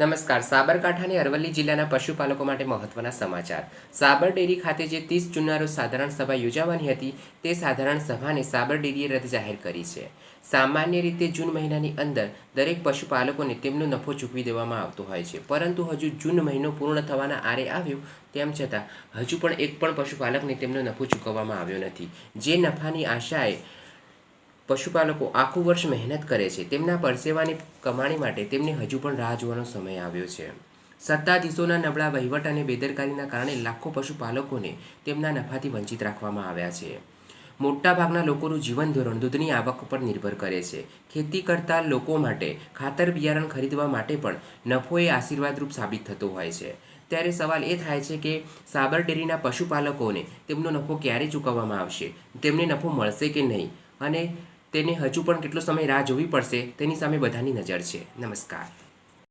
નમસ્કાર. સાબરકાંઠા અને અરવલ્લી જિલ્લાના પશુપાલકો માટે મહત્વના સમાચાર. સાબર ડેરી ખાતે જે ત્રીસ જુનારો સાધારણ સભા યોજાવાની હતી, તે સાધારણ સભાને સાબર ડેરીએ રદ જાહેર કરી છે. સામાન્ય રીતે જૂન મહિનાની અંદર દરેક પશુપાલકોને તેમનો નફો ચૂકવી દેવામાં આવતો હોય છે. પરંતુ હજુ જૂન મહિનો પૂર્ણ થવાના આરે આવ્યો, તેમ છતાં હજુ પણ એક પણ પશુપાલકને તેમનો નફો ચૂકવવામાં આવ્યો નથી. જે નફાની આશાએ પશુપાલકો આખું વર્ષ મહેનત કરે છે. તેમના પરસેવાની કમાણી માટે તેમને હજુ પણ રાહ જોવાનો સમય આવ્યો છે. સત્તાધીશોના નબળા વહીવટ અને બેદરકારીના કારણે લાખો પશુપાલકોને તેમના નફાથી વંચિત રાખવામાં આવ્યા છે. મોટાભાગના લોકોનું જીવન ધોરણ દૂધની આવક પર નિર્ભર કરે છે. ખેતી કરતા લોકો માટે ખાતર બિયારણ ખરીદવા માટે પણ નફો એ આશીર્વાદરૂપ સાબિત થતો હોય છે. ત્યારે સવાલ એ થાય છે કે સાબર ડેરીના પશુપાલકોને તેમનો નફો ક્યારે ચૂકવવામાં આવશે? તેમને નફો મળશે કે નહીં? અને તેને હજુ પણ કેટલો સમય રાહ જોવી પડશે તેની સામે બધાની નજર છે. નમસ્કાર.